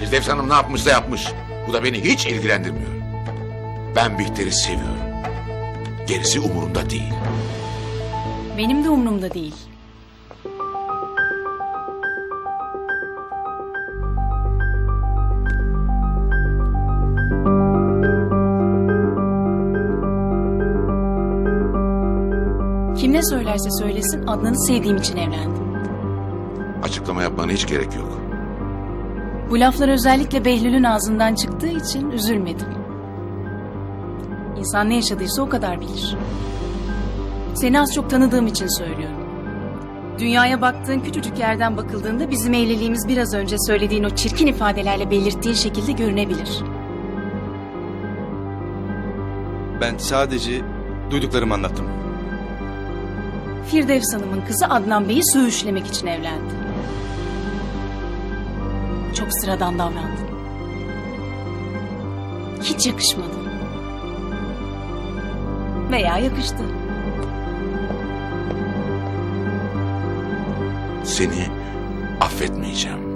Firdevs Hanım ne yapmışsa yapmış. Bu da beni hiç ilgilendirmiyor. Ben Bihter'i seviyorum. Gerisi umurumda değil. Benim de umurumda değil. Kim ne söylerse söylesin Adnan'ı sevdiğim için evlendim. Açıklama yapmana hiç gerek yok. Bu laflar özellikle Behlül'ün ağzından çıktığı için üzülmedim. İnsan ne yaşadıysa o kadar bilir. Seni az çok tanıdığım için söylüyorum. Dünyaya baktığın küçücük yerden bakıldığında bizim evliliğimiz biraz önce söylediğin o çirkin ifadelerle belirttiğin şekilde görünebilir. Ben sadece duyduklarımı anlattım. Firdevs Hanım'ın kızı Adnan Bey'i söğüşlemek için evlendi. Çok sıradan davrandın. Hiç yakışmadı. Veya yakıştı. Seni affetmeyeceğim.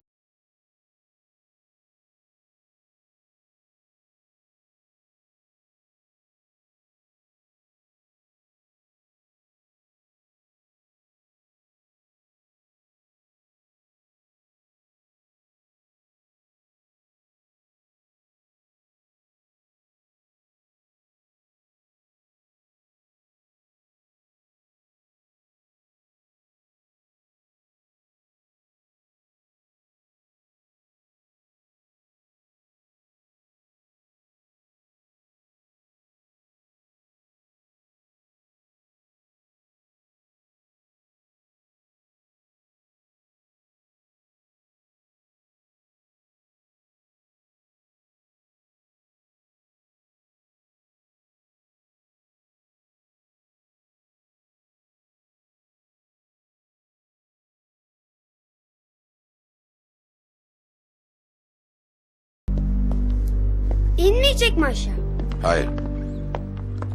İnmeyecek mi aşağı? Hayır.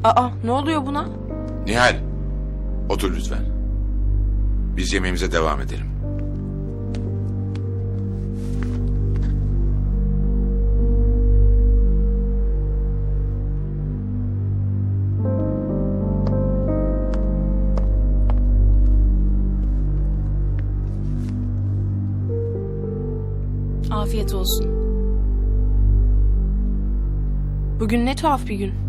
Aa ne oluyor buna? Nihal. Otur lütfen. Biz yemeğimize devam edelim. Afiyet olsun. Bugün ne tuhaf bir gün.